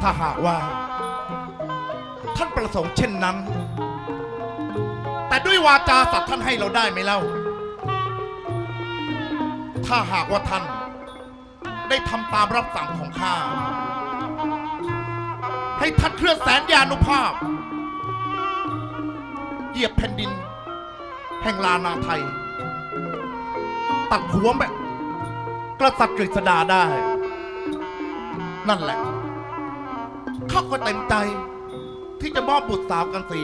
ถ้าหากว่า ท่านประสงค์เช่นนั้น แต่ด้วยวาจาสัตว์ท่านให้เราได้ไหมเล่า ถ้าหากว่าท่าน ได้ทำตามรับสั่งของข้า ให้ท่านเคลื่อนแสนยานุภาพ เหยียบแผ่นดิน แห่งลานาไทย ตัดหัวแบบกษัตริย์กฤษดาได้ นั่นแหละ ข้าก็เต็มใจ ที่จะมอบบุตรสาวกันสี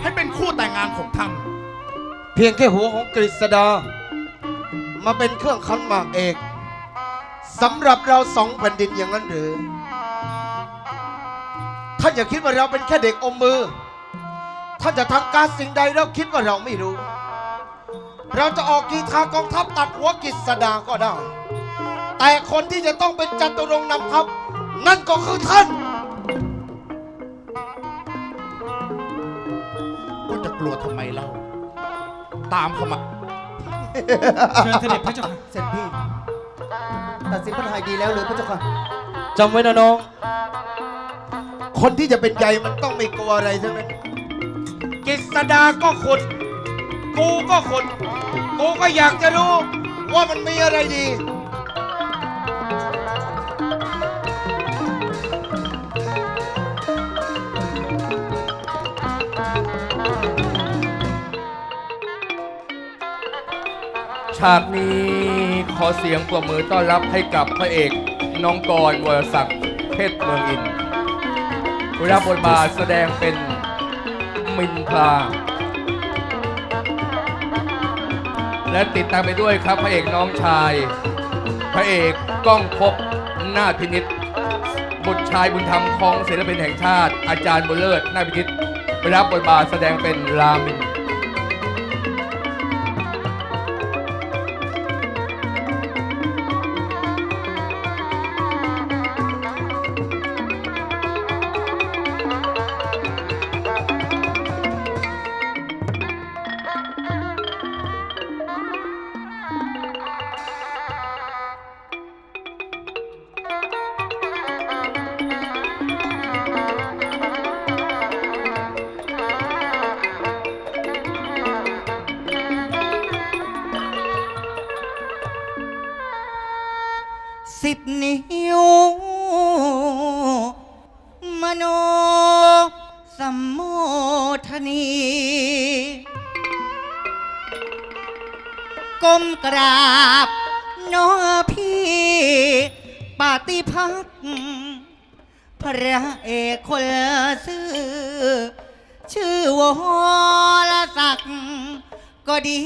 ให้เป็นคู่แต่งงานของท่าน เพียงแค่หัวของกฤษดา มาเป็นเครื่องคันหมากเอกสำหรับเราสองแผ่นดินอย่างนั้นหรือท่านอย่าคิดว่าเราเป็นแค่เด็กอมมือ ท่านจะทำการสิ่งใดแล้วคิดว่าเราไม่รู้ เราจะออกกีทากองทัพตัดหัวกฤษดาก็ได้ แต่คนที่จะต้องเป็นจัตุรงค์นำทัพนั่นก็คือท่าน ลัวทำไมเล่า ตามเขามา เชิญเสด็จพระเจ้าค่ะ เสร็จพี่ ตัดสินพระทัยดีแล้วหรือพระเจ้าค่ะ จำไว้นะน้อง คนที่จะเป็นใหญ่มันต้องไม่กลัวอะไรทั้งนั้นกฤษดาก็คน กูก็คน กูก็อยากจะรู้ว่ามันมีอะไรดีากนี้ขอเสียงปรบมือต้อนรับให้กับพระเอกน้องกรวรศักดิ์เพชรเมืองอินทร์รับบทบาทแสดงเป็นมินพลาและติดตามไปด้วยครับพระเอกน้องชาย พระเอกก้องพบนาพินิษบุตรชายบุญธรรมของศิลปินแห่งชาติ อาจารย์บุญเลิศนาพินิษรับบทบาทแสดงเป็นรามิน ชื่อวรศักดิ์ก็ดี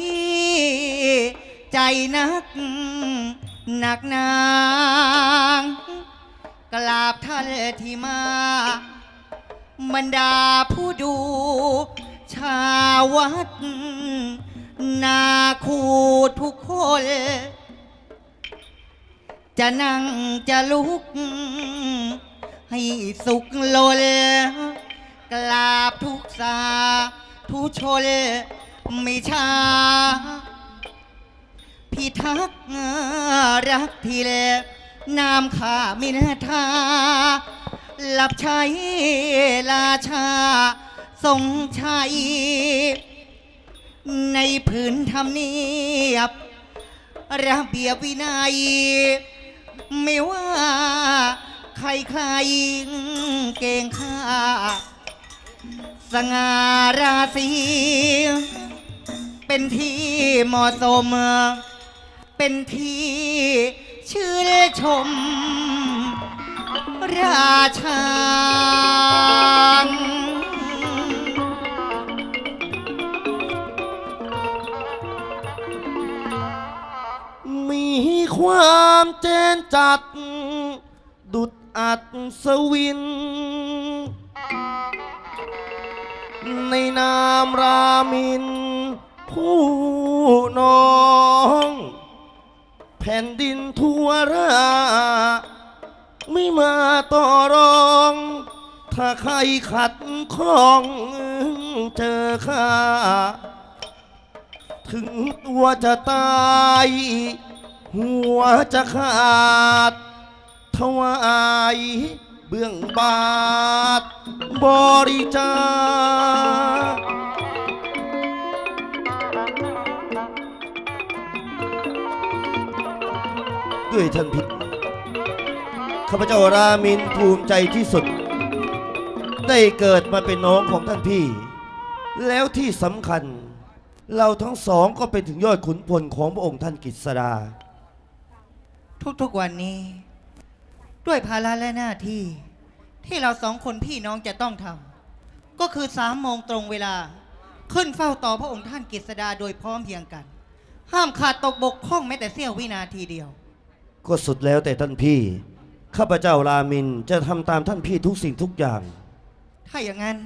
ใจนัก หนักหนาง กราบท่านที่มาบรรดาผู้ดู ชาววัด นาคูทุกคน จะนั่งจะลุก ให้สุขลน กราบทุกสาทุชนไม่ช้าพิทักษ์รักที่แลนามข้ามินทาหลับใช้ราชา ทรงชัย ในผืนธรรมเนียบ ระเบียบวินัย ไม่ว่าใครใครเก่งข้า สง่าราศีเป็นที่เหมาะสม เป็นที่ชื่นชม ราชามีความเจนจัด ดุดอัดสวิน ในนามรามิน ผู้น้อง แผ่นดินทั่วราไม่มาต่อรอง ถ้าใครขัดข้องเจอข้า ถึงตัวจะตาย หัวจะขาด ถวาย เบื้องบาทบริจาคด้วยท่านพิษข้าพเจ้ารามินภูมิใจที่สุด ได้เกิดมาเป็นน้องของท่านพี่ แล้วที่สำคัญ เราทั้งสองก็เป็นถึงยอดขุนพลของพระองค์ท่านกฤษดาทุกๆวันนี้ ด้วยภาระและหน้าที่ ที่เราสองคนพี่น้องจะต้องทำก็คือสามโมงตรงเวลา ขึ้นเฝ้าต่อพระองค์ท่านกฤษดาโดยพร้อมเพรียงกัน ห้ามขาดตกบกพร่องแม้แต่เสี้ยววินาทีเดียว ก็สุดแล้วแต่ท่านพี่ ข้าพเจ้ารามินจะทำตามท่านพี่ทุกสิ่งทุกอย่าง ถ้าอย่างนั้น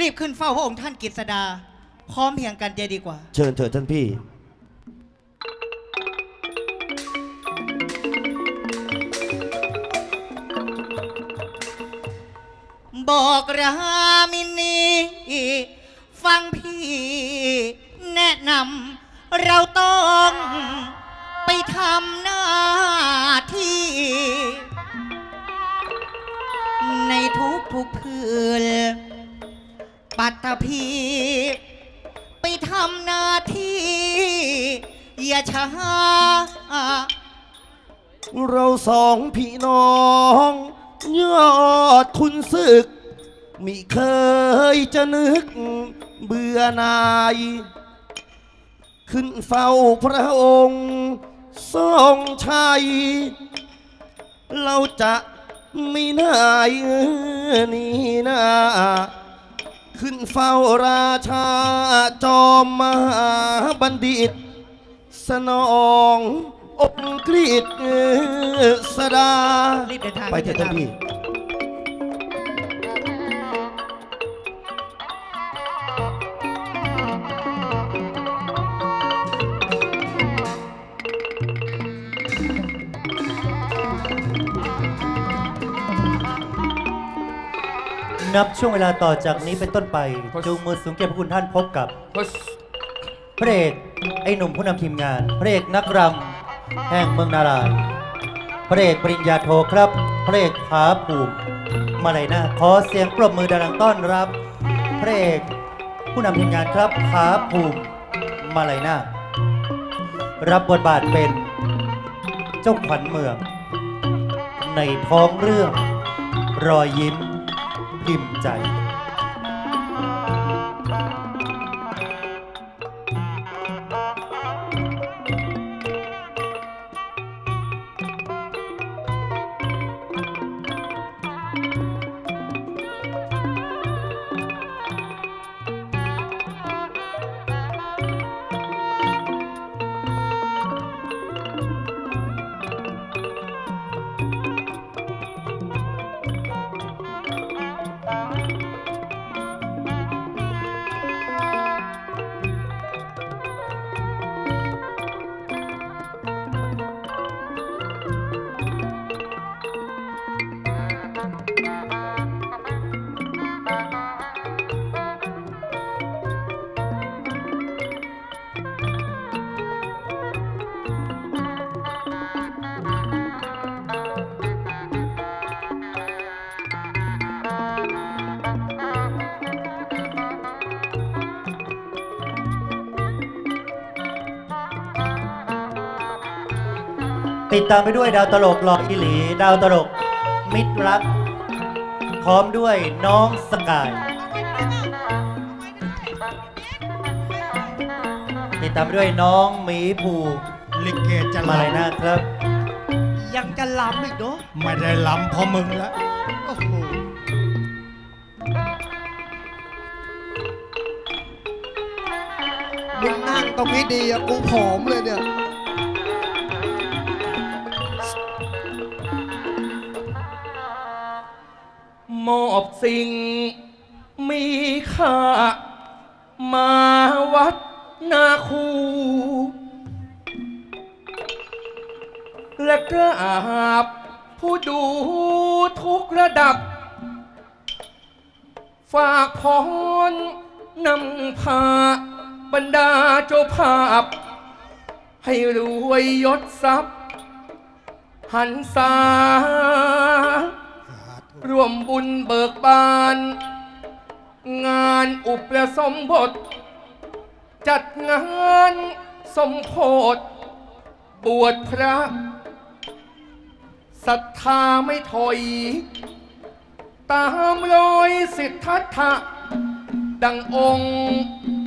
รีบขึ้นเฝ้าพระองค์ท่านกฤษดา พร้อมเพรียงกันจะดีกว่า เชิญเถิดท่านพี่ บอกรามินีฟังพี่แนะนำเราต้องไปทำหน้าที่ ในทุกทุกพื้นปัตตภีไปทำหน้าที่ อย่าช้า เราสองพี่น้อง ยอดคุณศึก มิเคยจะนึกเบื่อนาย ขึ้นเฝ้าพระองค์ทรงชัย เราจะไม่นายนี่นาขึ้นเฝ้าราชาจอมมหาบัณฑิต สนองอกกรีดสดา รีบเดินทางไปเถอะท่านพี่ นับช่วงเวลาต่อจากนี้เป็นต้นไปจูงมือสูงเกียรติพระคุณท่านพบกับพุชพระเอกไอ้หนุ่มผู้นำทีมงาน พระเอกนักรำแห่งเมืองนารายณ์พระเอกปริญญาโทครับพระเอกผาภูมิมาเลยนะขอเสียงปรบมือดังๆต้อนรับพระเอกผู้นำทีมงานครับผาภูมิมาเลยนะรับบทบาทเป็นเจ้าขวัญเมือง ในท้องเรื่องรอยยิ้ม อิ่มใจ ติดตามไปด้วยดาวตลกหลอกอิหลี ดาวตลก มิตรรัก พร้อมด้วยน้องสกาย ติดตามไปด้วยน้องหมีภูลิเกจะมาลเลยนะครับ ยังจะลำอีกเนาะำไม่ได้ลำเพอมึงแล้วโอ้โหมึงนั่งตรงนี้ดีอะกูผอมเลยเนี่ย มอบสิ่ง มีค่า มาวัดนาคู และกราบผู้ดูทุกระดับ ฝากพรนำพาบรรดาเจ้าภาพ ให้รวยยศทรัพย์ หันษา ร่วมบุญเบิกบาน งานอุปสมบท จัดงานสมโพธบวชพระศรัทธาไม่ถอย ตามรอยสิทธัตถะดังองค์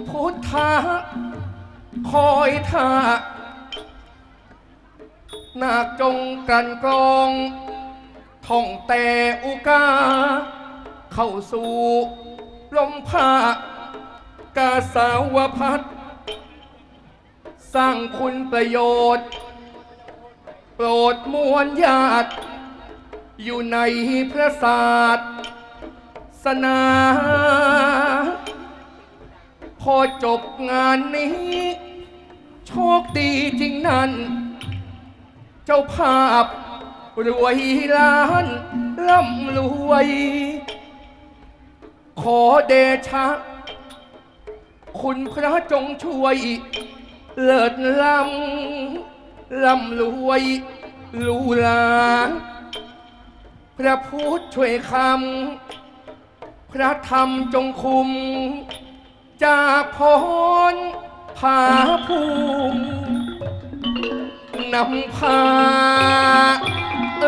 พุทธะคอยท่านาจงกันกรอง ท่องแต่อุกา เข้าสู่ลมพากาสาวพัดสร้างคุณประโยชน์ โปรดมวลญาติ อยู่ในพระศาสนา พอจบงานนี้ โชคดีจริงนั้นเจ้าภาพ รวยล้านร่ำรวย ขอเดชะ คุณพระจงช่วย เลิศล้ำร่ำรวยลูลา พระพุทธช่วยคำ พระธรรมจงคุม จากพรผาภูมินำพา เอ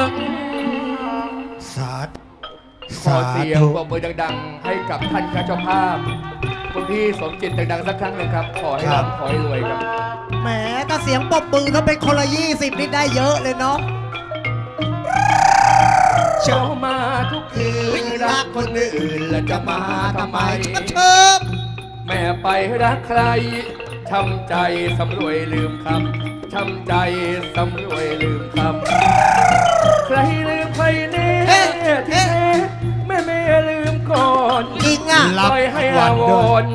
อสาธุขอเสียงปรบมือดังๆ ให้กับท่านข้าเจ้าภาพคุณพี่สมจิตดังๆสักครั้งหนึ่งครับ ขอให้ร่ำขอให้รวยครับ แหมถ้าเสียงปรบมือถ้าเป็นคนละยี่สิบนี่ได้เยอะเลยเนาะ เช้ามาทุกคืนรักคนอื่นแล้วจะมาทำไมมันเชิบแม่ไปรักใครช้ำใจสำรวยลืมคำ ช้ำใจสำรวยลืมคำใครลืมใครแน่ที่แท้แม่แม่ลืมก่อนจริงอะปล่อยให้อาวรณ์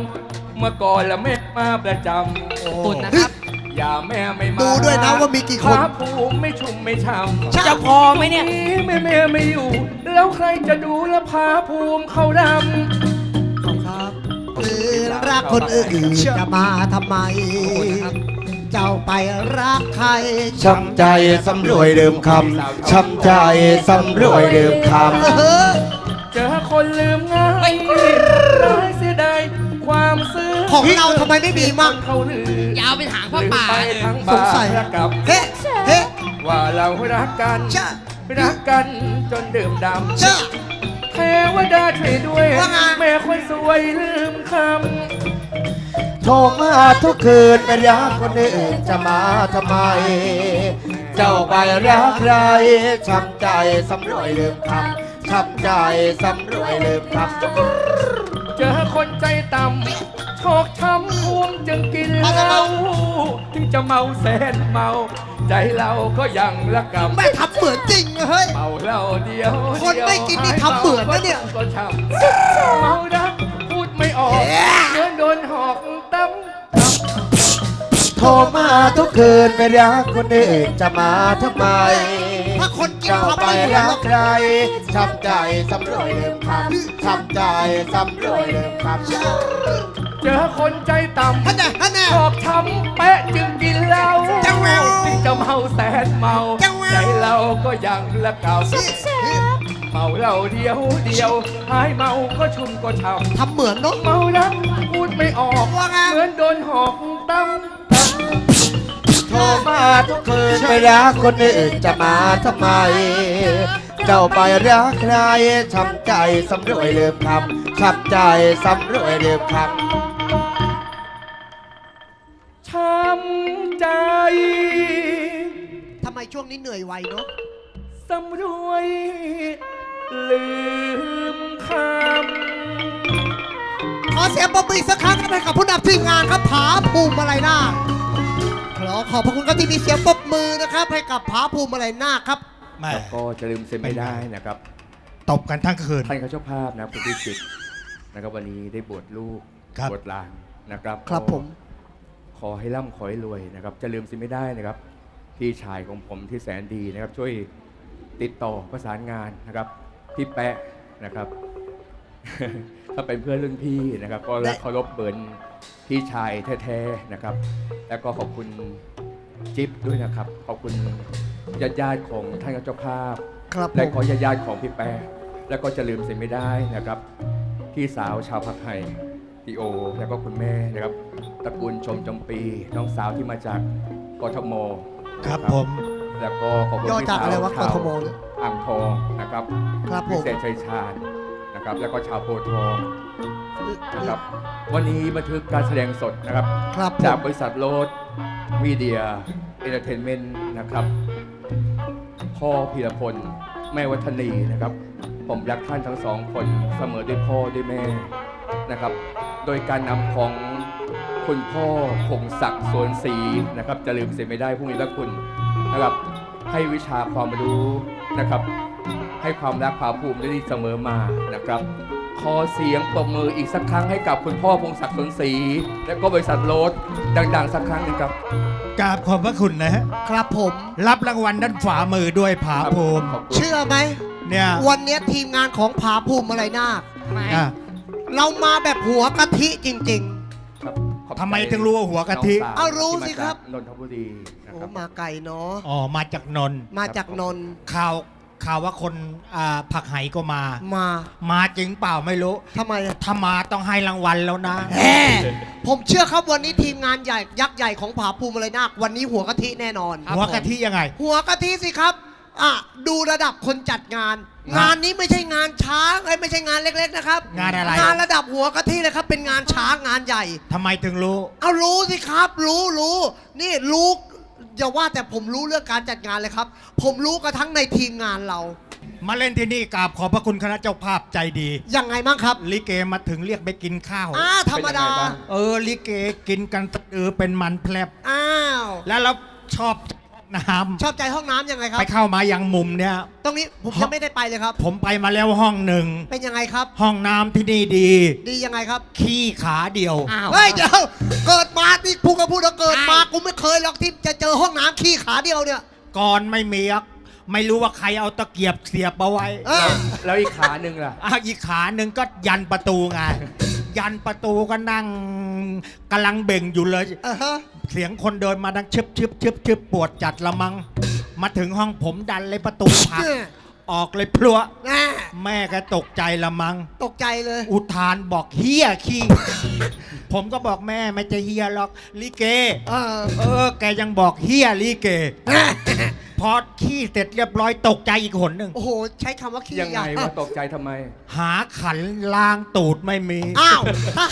เมื่อก่อนละแม่มาประจำคุณนะครับอย่าแม่ไม่มาดูด้วยนะว่ามีกี่คน ฟ้าภูมิไม่ชุ่มไม่ช่ำจะพอไหมเนี่ย แม่แม่ไม่อยู่ แล้วใครจะดูแลพาภูมิเขาดครับหรือรักคนอื่นจะมาทำไม เจ้าไปรักใครช้ำใจสำรวยลืมคำช้ำใจสำรวยลืมคเออำเจอคนลืมง่ายร้ายเสียดายความซื้อของเราทำไมไม่มีมั่ง เขาลือยาวไปหางพระป่า ลืมไปเลยทั้งสบางสัยระกับ เฮ้เฮ้ ว่าเรารักกัน จ้ารักกันจนดื่มดำจ้าเทวดาช่วยด้วย ว่าไง แม่คนสวยลืมคำ โทรมาทุกคืนไปรักคนอื่นจะมาทำไม เจ้าไปรักใครช้ำใจสำรวยลืมคำช้ำใจสำรวยลืมคำำเจอคนใจต่ำชอกช้ำท่วมจึงกินเหล้าถึงจะเมาแสนเมา ใจเราก็ยังละกำแม่ทำเหมือนจริงเฮ้ย เมาเหล้าเดียวคนไม่กินนี่ทำเหมือนนะเนี่ย ก็ช้ำเมารักพูดไม่ออกเหมือนโดนหอกตั้ม โทรมาทุกคืนไปรักคนอื่นจะมาทำไม ถ้าคนกินเจ้าทำไปไม่เหมือนรัหรกอกใครช้ำใจสำรวยลืมคำช้ำใจสำรวยลืมคำเจอคนใจต่ำ ท่านน่ะท่านน่ะ ชอกช้ำแปะจึงกินเหล้าจังแววถึงจะเมาแสนเมา จังแวว ใจเราก็ยังละเก่าเมาเหล้าเดียวเดียว หายเมาก็ชุ่มก็ช่ำทำเหมือนเนาะเมารักพูดไม่ออก ว่าไง เหมือนโดนหอกตั้มโทร มาทุกคืนไปรักคนอื่นจะมาทำไม เจ้าไปรักใครช้ำใจสำรวยลืมคำช้ำใจสำรวยลืมคำช้ำใจทำไมช่วงนี้เหนื่อยไวเนาะสำรวยลืมคขอเสียงปรบมืออีกสักครั้งครับให้กับผู้นำทีมงานครับผาภูมิอะไรนา คขอขอบพระคุณครับที่มีเสียงปรบมือนะครับ ให้กับผาภูมิอะไรนาคครับแม่ำก็จะลืมเซ็นไม่ได้นะครับตบกันทั้งคืน ท่านเขาเจ้าภาพนะครับคุณพิจิตรนะครับวันนี้ได้บวชลูกครับ บวชหลานนะครับครับผม ขอให้ร่ำขอให้รวยนะครับ จะลืมสิไม่ได้นะครับ พี่ชายของผมที่แสนดีนะครับ ช่วยติดต่อประสานงานนะครับพี่แปะนะครับ ถ้าเป็นเพื่อนรุ่นพี่นะครับ ก็รักเคารพเบิร์น พี่ชายแท้ๆนะครับ แล้วก็ขอบคุณจิ๊บด้วยนะครับ ขอบคุณญาติญาติๆของท่านเจ้าภาพ ครับผและมขอญาติๆของพี่แปรแล้วก็จะลืมเสียไม่ได้นะครับ พี่สาวชาวพักไห่พี่โอ แล้วก็คุณแม่นะครับตระกูลชมจมปีน้องสาวที่มาจากกทม ครับผม แล้วก็ขอบคุณย่อพี่จากสาวอะไรวะกชาวทมเนี่ยอ่างทองนะครับครับผพิม เศษชัยชาญนะครับ แล้วก็ชาวโพธิ์ทอง นะครับ วันนี้บันทึกการแสดงสดนะครับ ครับผจากมบริษัทโรดมีเดียเอนเตอร์เทนเมนต์นะครับ พ่อพีรพล แม่วัฒนีนะครับ ผมรักท่านทั้งสองคนเสมอด้วยพ่อด้วยแม่นะครับ โดยการนำของคุณพ่อพงศักดิ์สวนศรีนะครับ จะลืมเสียไม่ได้ผู้มีพระคุณนะครับ ให้วิชาความรู้นะครับ ให้ความรักความภูมิได้ดีเสมอมานะครับ ขอเสียงปรบมืออีกสักครั้งให้กับคุณพ่อพงศักดิ์สนศรีและก็บริษัทโรดดังๆ สักครั้งหนึงครับกราบขอบพระคุณนะฮะครับผม รับรางวัลด้านฝ่ามือด้วยผาภูมิขอบคุณ เชื่อไหม เนี่ยวันเนี้ยทีมงานของผาภูมิอะไรนาคอะเรามาแบบหัวกะทิจริง ครับขอบใจทำไมถึงรู้ว่าหัวกะทิ น้งสวเอารู้สิครับ ที่มาจากนนทบุรีๆนะโอ้ครับ มาไกลเนาะ อ๋อ มาจากนนท์มาจากนนท์ข่าว ข่าวว่าคนอ่าผักไหก็มา มามาจริงเปล่าไม่รู้ทำไมอะถ้ามาต้องให้รางวัลแล้วนะแฮ่ผมเชื่อครับวันนี้ทีมงานใหญ่ยักษ์ใหญ่ของผาภูมิอะไรนาควันนี้หัวกะทิแน่นอน หัวกะทิยังไง หัวกะทิสิครับอะดูระดับคนจัดงานงานนี้ไม่ใช่งานช้างเอ้ยไม่ใช่งานเล็ก ๆ นะครับงานอะไร งานระดับหัวกะทิเลยครับ เป็นงานช้างงานใหญ่ ทำไมถึงรู้ เอารู้สิครับ รู้รู้นี่รู้ อย่าว่าแต่ผมรู้เรื่องการจัดงานเลยครับ ผมรู้กระทั่งในทีมงานเรา มาเล่นที่นี่กราบขอบพระคุณคณะเจ้าภาพใจดี ยังไงบ้างครับ ลิเกมาถึงเรียกไปกินข้าวอ่าธรรมดา เป็นยังไงบ้าง เออลิเกกินกันเออเป็นมันแผลบอ้าว แล้วเราชอบ น้ชอบใจห้องน้ำยังไงคำรับ ไปเข้ามายังมุมเนี่ย ตรงนี้ผมยังไม่ได้ไปเลยครับ ผมไปมาแล้วห้องหนึ่ง เป็นยังไงครับ ห้องน้ำที่นี่ดี ดียังไงครับขี้ขาเดียว อ้าว เฮ้ยเดี๋ยวเกิดมาที่พูดก็พูดแล้วเกิดมากูไม่เคยหรอกที่จะเจอห้องน้ำขี้ขาเดียวเนี่ย ก่อนไม่มีอะไม่รู้ว่าใครเอาตะเกียบเสียบเอาไว้เออ แล้วอีกขาหนึ่งล่ะอะอีกขาหนึ่งก็ยันประตูไง ยันประตูก็นั่งกำลังเบ่งอยู่เลย อ่าฮะเสียงคนเดินมาดังชึบชึบชึบชึบปวดจัดละมัง มาถึงห้องผมดันเลยประตูผลักเนี่ยออกเลยพลัวแน่แม่ก็ตกใจละมัง ตกใจเลย อุทานบอกเฮียขี้ ผมก็บอกแม่ไม่จะเฮียหรอกลิเก เออเออ แกยังบอกเฮียลิเก พอขี้เสร็จเรียบร้อยตกใจอีกหนหนึ่ง โอ้โห ใช้คำว่าขี้ยังไงใหญ่ว่าตกใจทำไม หาขันล้างตูดไม่มี อ้าวถ้า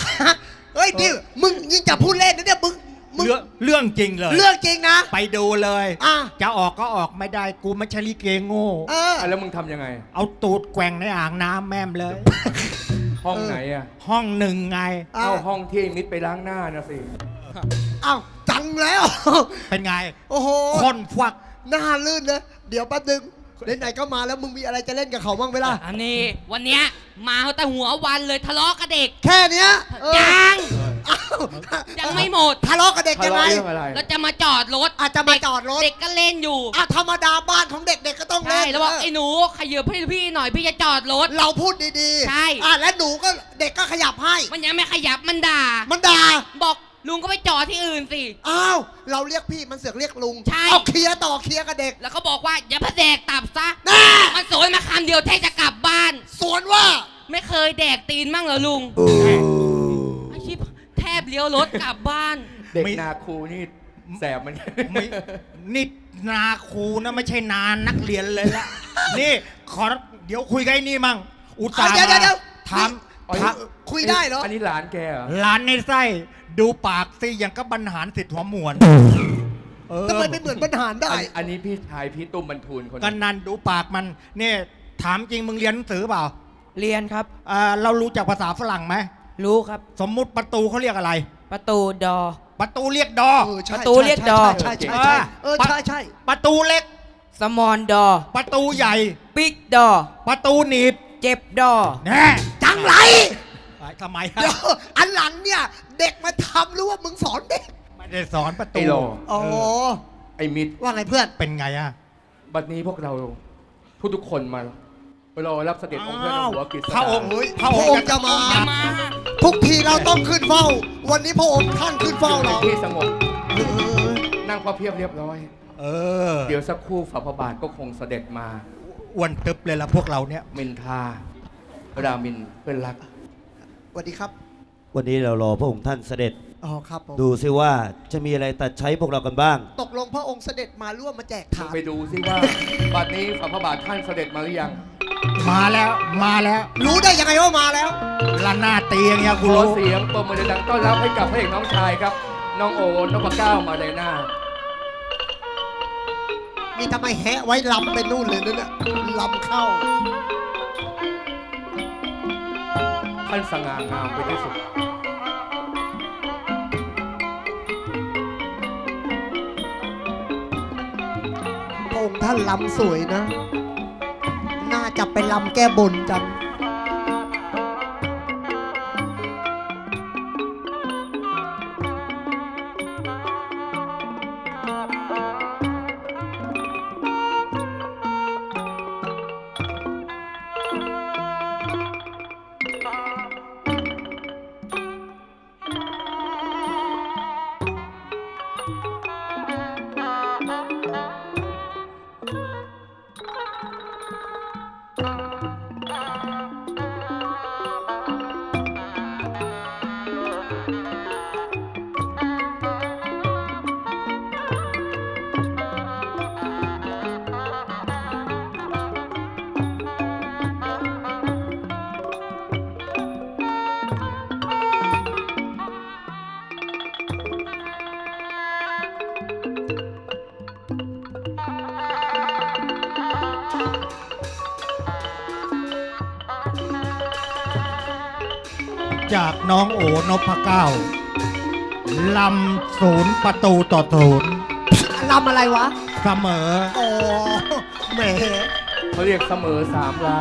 เฮ้ยดิมึงยิ่งจะพูดเล่นนะเนี่ยมึงมึง เรื่องเรื่องจริงเลย เรื่องจริงนะ ไปดูเลย อะ จะออกก็ออกไม่ได้กูไม่ใช่ลิเกโง่ เออ อะแล้วมึงทำยังไง เอาตูดแกว่งในอ่างน้ำแม่มเลย ห้องไหนอะ ห้องหนึ่งไง อะเข้าห้องที่ไอ้มิดไปล้างหน้านะสิ อ้าวจังแล้ว เป็นไง โอ้โห คนฟัก หน้าลื่นเลยเดี๋ยวแป๊บนึงไหนๆก็มาแล้วมึงมีอะไรจะเล่นกับเขาบ้างไหมล่ะอันนี้วันเนี้ยมาแต่หัววันเลยทะเลาะกับเด็กแค่เนี้ยเออยังอ้าวยังไม่หมดทะเลาะกับเด็กทะยังไงเลาะเรื่องอะไรเราจะมาจอดรถอาจจะมาจอดรถ เด็กก็เล่นอยู่อะธรรมดาบ้านของเด็กๆก็ต้องใช่เล่นแล้วบอกเออไอ้หนูขยับให้พี่หน่อยพี่จะจอดรถ เราพูดดีๆใช่ อะแล้วหนูก็เด็กก็ขยับให้ มันยังไม่ขยับมันด่า มันด่าบอก ลุงก็ไปจอดที่อื่นสิ อ้าว เราเรียกพี่มันเสือกเรียกลุงใช่ เอาเคลียร์ต่อเคลียร์กับเด็ก แล้วก็บอกว่าอย่าพะแดกตับซะแน่มันสวยมาคำเดียวแทบจะกลับบ้าน สวนว่า ไม่เคยแดกตีนมั่งเหรอลุงไอชิบแทบเลี้ยวรถกลับบ้าน เด็กไม่นาคูนี่แสบมัน ไม่นี่นาครูนะไม่ใช่นานักเรียนเลยละ นี่ขอเดี๋ยวคุยกับไอ้นี่มั่งอุตส่าห์เดี๋ยวเดี๋ยวเดี๋ยวถามอ๋อถามคุยได้เหรอ อันนี้หลานแกเหรอหลานในไส้ ดูปากสิอย่างกับบรรหารสิทธิ์หัวหมวน เออทำไมไม่เหมือนปัญหารได้ อันอันนี้พี่ชายพี่ตุ้มบรรทูลคนกันนันดูปากมันเนี่ยถามจริงมึงเรียนหนังสือเปล่าเรียนครับอ่าเรารู้จักภาษาฝรั่งไหมรู้ครับ สมมุติประตูเขาเรียกอะไร ประตูดอ ประตูเรียกดอ เออใช่ประตูเรียกดอใช่ใช่ใช่ใช่เออใช่ใช่ ประตูเล็ก สมอนดอ ประตูใหญ่บิ๊กดอ ประตูหนีบเจ็บดอ แน่จังไรไอ้ ทำไมฮะเดี๋ยวอันหลังเนี่ย เด็กมาทำหรือว่ามึงสอนเด็กไม่ได้สอนประตูไอ้โลอ๋อไอ้มิดว่าไงเพื่อน เป็นไงอะบัดนี้พวกเราทุกทุกๆคนมารอรับเสด็จองค์เพื่อนอ้าวหัวกิจพระองค์เฮ้ยพระพองระองค์ค์จะมาจะมา ทุกทีเราต้องขึ้นเฝ้า วันนี้พระองค์ท่านขึ้นเฝ้าในเรา ที่สงบเออนั่งพระเพียบเรียบร้อย เออเดี๋ยวสักครู่ฝ่าพระบาทก็คงเสด็จมาอ้วนตึบเลยละพวกเราเนี่ย มินทารามินเพื่อนรัก สวัสดีครับ วันนี้เรารอพระองค์ท่านเสด็จ อ๋อครับผม ดูซิว่าจะมีอะไรตัดใช้พวกเรากันบ้าง ตกลงพระองค์เสด็จมาร่วมมาแจกมึถางมไปดูซิว่า บัดนี้ฝ่าพระบาทท่านเสด็จมาหรือยังมาแล้วมาแล้วรู้ได้ยังไงว่ามาแล้ว ละหน้าดตีอย่างเงี้ยขกูอรู้เสียงปรบมือดังๆต้อนรับให้กับพระเอกน้องชายครับ น้องโอนพเก้ามาเลยหน้านี่ทำไมแฮะไว้ลำไปนู่นเลยนั่นน่ะลำเข้า ท่านสง่างามไปที่สุดองค์ท่านลำสวยนะ น่าจะไปลำแก้บนจัง จากน้องโอนพเก้าลำศูนย์ประตูต่อศูนย์ลำอะไรวะ เสมออ๋อแหม เขาเรียกเสมอสามลา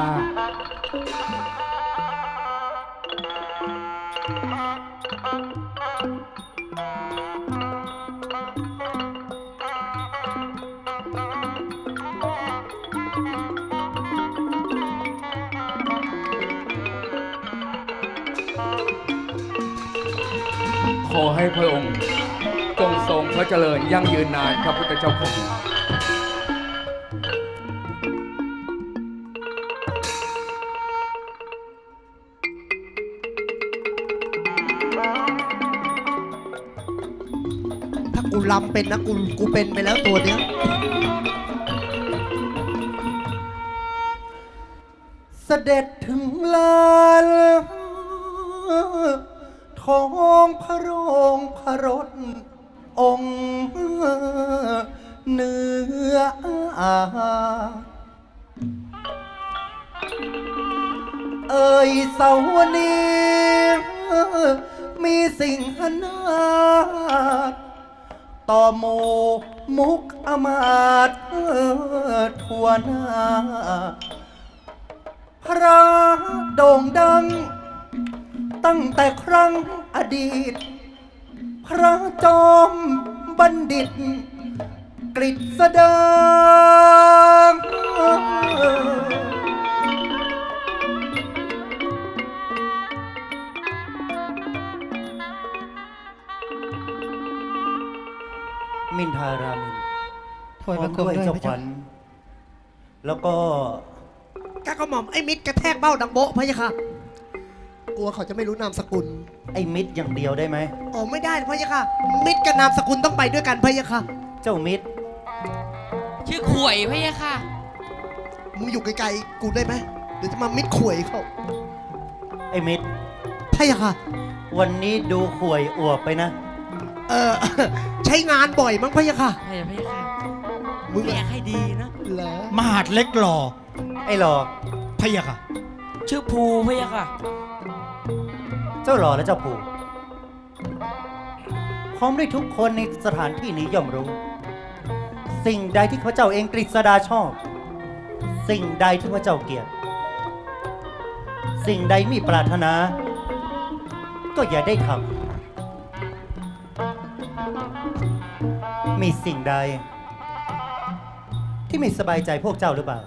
เจริญยั่งยืนนานพระพุทธเจ้าค่ะถ้ากูลำเป็นนะกูกูเป็นไปแล้วตัวเนี้ย เสด็จถึงลานท้องพระโรงพระรถ องค์เนื้ออาเอ่ยเสาวนีมีสิ่งหนาถต่อโมมุกอมาตทั่วหน้า พระโด่งดัง ตั้งแต่ครั้งอดีต พระจอมบัณฑิต กฤษดางมินทารามินถอยมาเกิดด้วยด้วยเจ้าพระขเจ้าวัญแล้วก็ก้ากระหม่อมไอ้มิดกระแทกเบ้าดังโบ๊ะพะยะค่ะ กลัวเขาจะไม่รู้นามสกุล ไอ้มิตรอย่างเดียวได้ไหม อ๋อไม่ได้พะยะค่ะ มิดกับนามสกุลต้องไปด้วยกันพะยะค่ะ เจ้ามิตร ชื่อข่วยพะยะค่ะ มึงอยู่ไกลๆกูได้ไหมเดี๋ยวจะมามิดข่วยเขาไอ้มิตร พะยะค่ะ วันนี้ดูข่วยอวบไปนะ เออ ใช้งานบ่อยมั้งพะยะค่ะ พะยะพะยะค่ะมึงแยอะกให้ดีนะเหรอมหาดเล็กหล่อไอ้หลอกพะยะค่ะ ชื่อภูพะยะค่ะ เจ้าหล่อและเจ้าปู่พร้อมด้วยทุกคนในสถานที่นี้ย่อมรู้ สิ่งใดที่ข้าเจ้าเองกฤษดาชอบ สิ่งใดที่ข้าเจ้าเกลียด สิ่งใดมีปรารถนา ก็อย่าได้ทำมีสิ่งใด ที่ไม่สบายใจพวกเจ้าหรือเปล่า